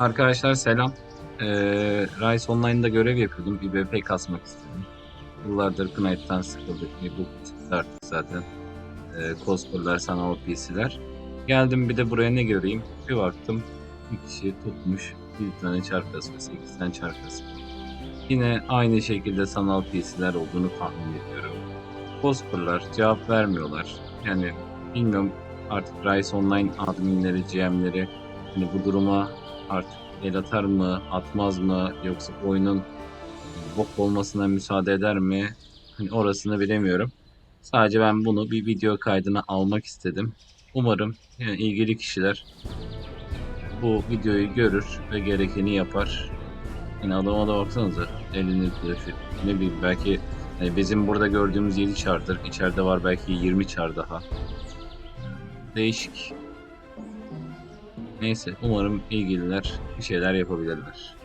Arkadaşlar selam. Ee, Rise Online'da görev yapıyordum. Bir BP kasmak istedim. Yıllardır Knight'tan sıkıldık. Bir bu artık zaten. Ee, cosplay'lar, sanal PC'ler. Geldim bir de buraya ne göreyim? Bir baktım bir kişi tutmuş bir tane çarkası ve 8 tane çarkası. Yine aynı şekilde sanal PC'ler olduğunu tahmin ediyorum. Cosplay'lar cevap vermiyorlar. Yani bilmiyorum artık Rise Online adminleri, GM'leri hani bu duruma artık el atar mı, atmaz mı yoksa oyunun bok olmasına müsaade eder mi? Hani orasını bilemiyorum. Sadece ben bunu bir video kaydına almak istedim. Umarım yani ilgili kişiler bu videoyu görür ve gerekeni yapar. Yani adama da baksanıza elini. Ne bileyim belki hani bizim burada gördüğümüz 7 çardır. içeride var belki 20 çar daha. Değişik. Neyse umarım ilgililer bir şeyler yapabilirler.